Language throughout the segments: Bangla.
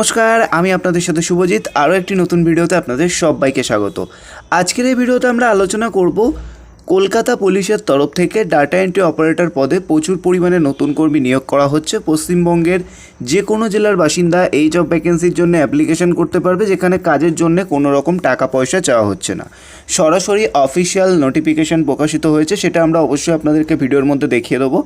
নমস্কার, আমি আপনাদের সাথে শুভজিৎ। আরও একটি নতুন ভিডিওতে আপনাদের সবাইকে স্বাগত। আজকের এই ভিডিওতে আমরা আলোচনা করব কলকাতা পুলিশের তরফ থেকে ডাটা এন্ট্রি অপারেটর পদে প্রচুর পরিমাণে নতুন কর্মী নিয়োগ করা হচ্ছে। পশ্চিমবঙ্গের যে কোনো জেলার বাসিন্দা এই জব ভ্যাকেন্সির জন্য অ্যাপ্লিকেশন করতে পারবে, যেখানে কাজের জন্য কোনো রকম টাকা পয়সা চাওয়া হচ্ছে না। সরাসরি অফিসিয়াল নোটিফিকেশন প্রকাশিত হয়েছে, সেটা আমরা অবশ্যই আপনাদেরকে ভিডিওর মধ্যে দেখিয়ে দেবো।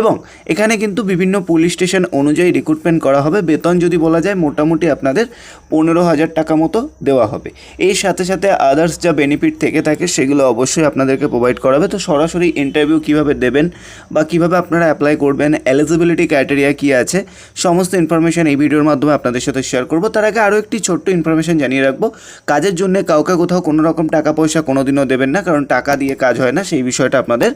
এবং এখানে কিন্তু বিভিন্ন পুলিশ স্টেশন অনুযায়ী রিক্রুটমেন্ট করা হবে। বেতন যদি বলা যায়, মোটামুটি আপনাদের পনেরো হাজার টাকা মতো দেওয়া হবে। এর সাথে সাথে আদার্স যা বেনিফিট থেকে থাকে, সেগুলো অবশ্যই আপনাদেরকে প্রোভাইড করা হবে তো সরাসরি ইন্টারভিউ কীভাবে দেবেন বা কীভাবে আপনারা অ্যাপ্লাই করবেন এলিজিবিলিটি ক্রাইটেরিয়া কী আছে, সমস্ত ইনফরমেশন এই ভিডিওর মাধ্যমে আপনাদের সাথে শেয়ার করব। তার আগে আরও একটি ছোট্ট ইনফরমেশন জানিয়ে রাখব, কাজের জন্য কাউকে কোথাও কোনো রকম টাকা পয়সা কোনোদিনও দেবেন না, কারণ টাকা দিয়ে কাজ হয় না, সেই বিষয়টা আপনাদের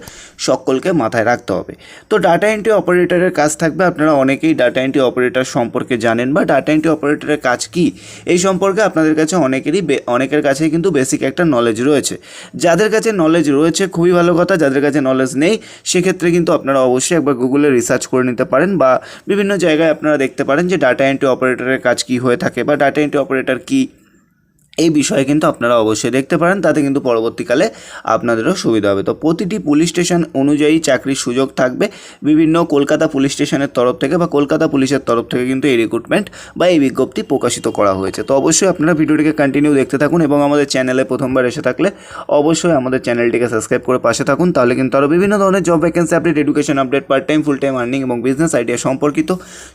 সকলকে মাথায় রাখতে হবে। তো ডাটা এন্ট্রি অপারেটরের কাজ থাকবে, আপনারা অনেকেই ডাটা এন্ট্রি অপারেটর সম্পর্কে জানেন বা ডাটা এন্ট্রি অপারেটরের কাজ কি, এই সম্পর্কে আপনাদের কাছে অনেকেরই অনেকের কাছেই কিন্তু বেসিক একটা নলেজ রয়েছে। যাদের কাছে নলেজ রয়েছে খুবই ভালো কথা, যাদের কাছে নলেজ নেই, সেক্ষেত্রে কিন্তু আপনারা অবশ্যই একবার গুগলে রিসার্চ করে নিতে পারেন বা বিভিন্ন জায়গায় আপনারা দেখতে পারেন যে ডাটা এন্ট্রি অপারেটরের কাজ কী হয়ে থাকে বা ডাটা এন্ট্রি অপারেটর কি এই বিষয়ে কিন্তু আপনারা অবশ্যই দেখতে পারেন, তাতে কিন্তু পরবর্তীকালে আপনাদেরও সুবিধা হবে। তো প্রতিটি পুলিশ স্টেশন অনুযায়ী চাকরির সুযোগ থাকবে। বিভিন্ন কলকাতা পুলিশ স্টেশনের তরফ থেকে বা কলকাতা পুলিশের তরফ থেকে কিন্তু এই রিক্রুটমেন্ট বা এই বিজ্ঞপ্তি প্রকাশিত করা হয়েছে। তো অবশ্যই আপনারা ভিডিওটিকে কন্টিনিউ দেখতে থাকুন এবং আমাদের চ্যানেলে প্রথমবার এসে থাকলে অবশ্যই আমাদের চ্যানেলটিকে সাবস্ক্রাইব করে পাশে থাকুন। তাহলে কিন্তু আরও বিভিন্ন ধরনের job vacancy update education update part time full time earning এবং বিজনেস আইডিয়া সম্পর্কিত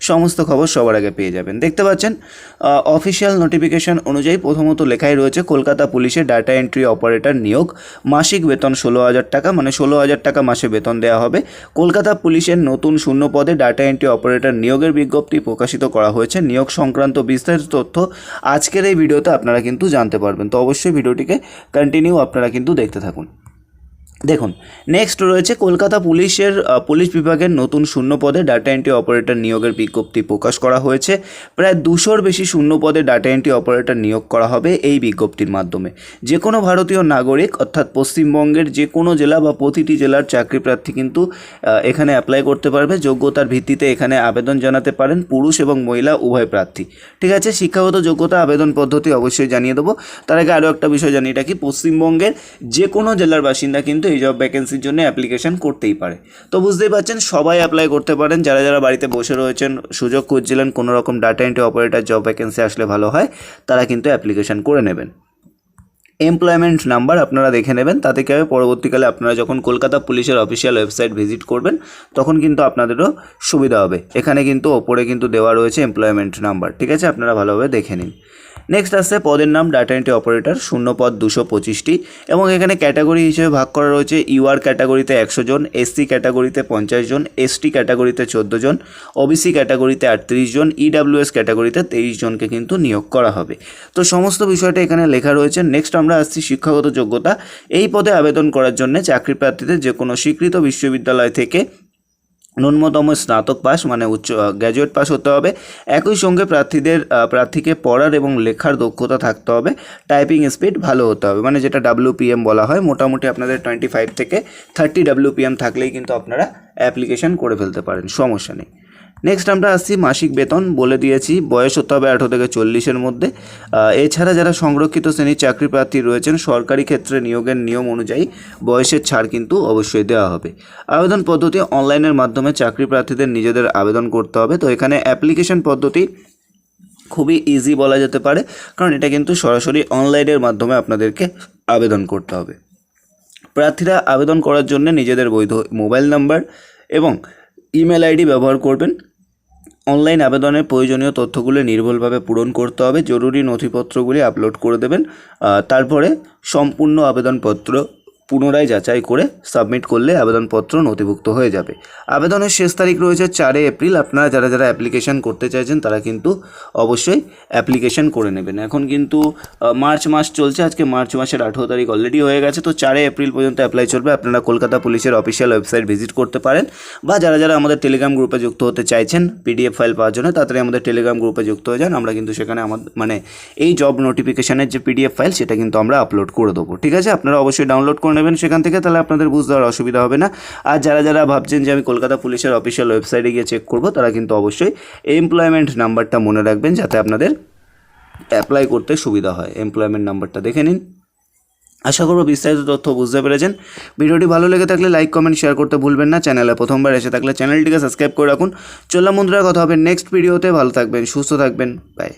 সমস্ত খবর সবার আগে পেয়ে যাবেন। দেখতে পাচ্ছেন অফিসিয়াল নোটিফিকেশন অনুযায়ী প্রথমত লেখাই রয়েছে, কলকাতা পুলিশে ডাটা এন্ট্রি অপারেটর নিয়োগ, মাসিক বেতন ষোলো হাজার টাকা মানে ষোলো হাজার টাকা মাসে বেতন দেওয়া হবে। কলকাতা পুলিশের নতুন শূন্য পদে ডাটা এন্ট্রি অপারেটর নিয়োগের বিজ্ঞপ্তি প্রকাশিত করা হয়েছে। নিয়োগ সংক্রান্ত বিস্তারিত তথ্য আজকের এই ভিডিওতে আপনারা কিন্তু জানতে পারবেন। তো অবশ্যই ভিডিওটিকে কন্টিনিউ আপনারা কিন্তু দেখতে থাকুন। দেখুন নেক্সট রয়েছে কলকাতা পুলিশের পুলিশ বিভাগের নতুন শূন্য পদে ডাটা এন্ট্রি অপারেটর নিয়োগের বিজ্ঞপ্তি প্রকাশ করা হয়েছে। প্রায় দুশোর বেশি শূন্য পদে ডাটা এন্ট্রি অপারেটর নিয়োগ করা হবে এই বিজ্ঞপ্তির মাধ্যমে। যে কোনো ভারতীয় নাগরিক, অর্থাৎ পশ্চিমবঙ্গের যে কোনো জেলা বা প্রতিটি জেলার চাকরি প্রার্থী কিন্তু এখানে অ্যাপ্লাই করতে পারবে। যোগ্যতার ভিত্তিতে এখানে আবেদন জানাতে পারেন পুরুষ এবং মহিলা, উভয় প্রার্থী। ঠিক আছে, শিক্ষাগত যোগ্যতা আবেদন পদ্ধতি অবশ্যই জানিয়ে দেবো। তার আগে আরও একটা বিষয় জানিয়ে রাখি, পশ্চিমবঙ্গের যে কোনো জেলার বাসিন্দা কিন্তু এই জব ভ্যাকেন্সির জন্য অ্যাপ্লিকেশন করতেই পারে। তো বুঝতেই পারছেন, সবাই অ্যাপ্লাই করতে পারেন। যারা যারা বাড়িতে বসে রয়েছেন, সুযোগ খুঁজছিলেন কোনো রকম data entry operator job vacancy আসলে ভালো হয়, তারা কিন্তু অ্যাপ্লিকেশন করে নেবেন। এমপ্লয়মেন্ট নাম্বার আপনারা দেখে নেবেন, তাতে কি হবে? পরবর্তীকালে আপনারা যখন কলকাতা পুলিশের অফিসিয়াল ওয়েবসাইট ভিজিট করবেন, তখন কিন্তু আপনাদেরও সুবিধা হবে। এখানে কিন্তু ওপরে কিন্তু দেওয়া রয়েছে এমপ্লয়মেন্ট নাম্বার ঠিক আছে? আপনারা ভালোভাবে দেখে নিন। নেক্সট আসছে পদের নাম ডাটা এন্ট্রি অপারেটর শূন্য পদ দুশো পঁচিশটি এবং এখানে ক্যাটাগরি হিসেবে ভাগ করা রয়েছে ইউআর ক্যাটাগরিতে একশো জন এসসি ক্যাটাগরিতে পঞ্চাশ জন এসটি ক্যাটাগরিতে চোদ্দ জন ওবিসি ক্যাটাগরিতে আটত্রিশ জন ইডাব্লিউএস ক্যাটাগরিতে তেইশ জনকে কিন্তু নিয়োগ করা হবে। তো সমস্ত বিষয়টা এখানে লেখা রয়েছে। নেক্সট আমরা আসছি শিক্ষাগত যোগ্যতা। এই পদে আবেদন করার জন্য চাকরি প্রার্থীদের যে কোনো স্বীকৃত বিশ্ববিদ্যালয় থেকে ন্যূনতম স্নাতক পাস মানে উচ্চ গ্র্যাজুয়েট পাস হতে হবে। একই সঙ্গে প্রার্থীদের প্রার্থীকে পড়ার এবং লেখার দক্ষতা থাকতে হবে। টাইপিং স্পিড ভালো হতে হবে মানে যেটা ডাব্লিউপিএম বলা হয়। মোটামুটি আপনাদের টোয়েন্টি ফাইভ থেকে থার্টি ডাব্লিউপিএম থাকলেই কিন্তু আপনারা অ্যাপ্লিকেশান করে ফেলতে পারেন, সমস্যা নেই। নেক্সট আমরা আসছি মাসিক বেতন, বলে দিয়েছি। বয়স হতে হবে আঠারো থেকে চল্লিশের মধ্যে। এছাড়া যারা সংরক্ষিত শ্রেণির চাকরি প্রার্থী রয়েছেন, সরকারি ক্ষেত্রে নিয়োগের নিয়ম অনুযায়ী বয়সের ছাড় কিন্তু অবশ্যই দেওয়া হবে। আবেদন পদ্ধতি অনলাইনের মাধ্যমে চাকরি প্রার্থীদের নিজেদের আবেদন করতে হবে। তো এখানে অ্যাপ্লিকেশন পদ্ধতি খুবই ইজি বলা যেতে পারে, কারণ এটা কিন্তু সরাসরি অনলাইনের মাধ্যমে আপনাদেরকে আবেদন করতে হবে। প্রার্থীরা আবেদন করার জন্য নিজেদের বৈধ মোবাইল নাম্বার এবং ইমেল আইডি ব্যবহার করবেন। অনলাইন আবেদনের প্রয়োজনীয় তথ্যগুলো নির্ভুলভাবে পূরণ করতে হবে। জরুরি নথিপত্রগুলি আপলোড করে দেবেন। তারপরে সম্পূর্ণ আবেদনপত্র পুনরায় যাচাই করে সাবমিট করলে আবেদনপত্র নথিভুক্ত হয়ে যাবে। আবেদনের শেষ তারিখ রয়েছে চারে এপ্রিল। আপনারা যারা যারা অ্যাপ্লিকেশন করতে চাইছেন, তারা কিন্তু অবশ্যই অ্যাপ্লিকেশন করে নেবেন। এখন কিন্তু মার্চ মাস চলছে। আজকে মার্চ মাসের আঠেরো তারিখ অলরেডি হয়ে গেছে। তো চারে এপ্রিল পর্যন্ত অ্যাপ্লাই চলবে। আপনারা কলকাতা পুলিশের অফিসিয়াল ওয়েবসাইট ভিজিট করতে পারেন। বা যারা যারা আমাদের টেলিগ্রাম গ্রুপে যুক্ত হতে চাইছেন পিডিএফ ফাইল পাওয়ার জন্য, তাড়াতাড়ি আমাদের টেলিগ্রাম গ্রুপে যুক্ত হয়ে যান। আমরা কিন্তু সেখানে আমাদের মানে এই জব নোটিফিকেশনের যে পিডিএফ ফাইল সেটা কিন্তু আমরা আপলোড করে দেবো। ঠিক আছে? আপনারা অবশ্যই ডাউনলোড করে নেবেন সেখান থেকে, তাহলে আপনাদের বুঝতে আর অসুবিধা হবে না। আর যারা যারা ভাবছেন যে আমি কলকাতা পুলিশের অফিসিয়াল ওয়েবসাইটে গিয়ে চেক করব, তারা কিন্তু অবশ্যই এমপ্লয়মেন্ট নাম্বারটা মনে রাখবেন যাতে আপনাদের অ্যাপ্লাই করতে সুবিধা হয়। এমপ্লয়মেন্ট নাম্বারটা দেখে নিন। আশা করব বিস্তারিত তথ্য বুঝতে পেরেছেন। ভিডিওটি ভালো লেগে থাকলে লাইক কমেন্ট শেয়ার করতে ভুলবেন না। চ্যানেলে প্রথমবার এসে থাকলে চ্যানেলটিকে সাবস্ক্রাইব করে রাখুন। চললাম বন্ধুরা, কথা হবে নেক্সট ভিডিওতে ভালো থাকবেন, সুস্থ থাকবেন। বাই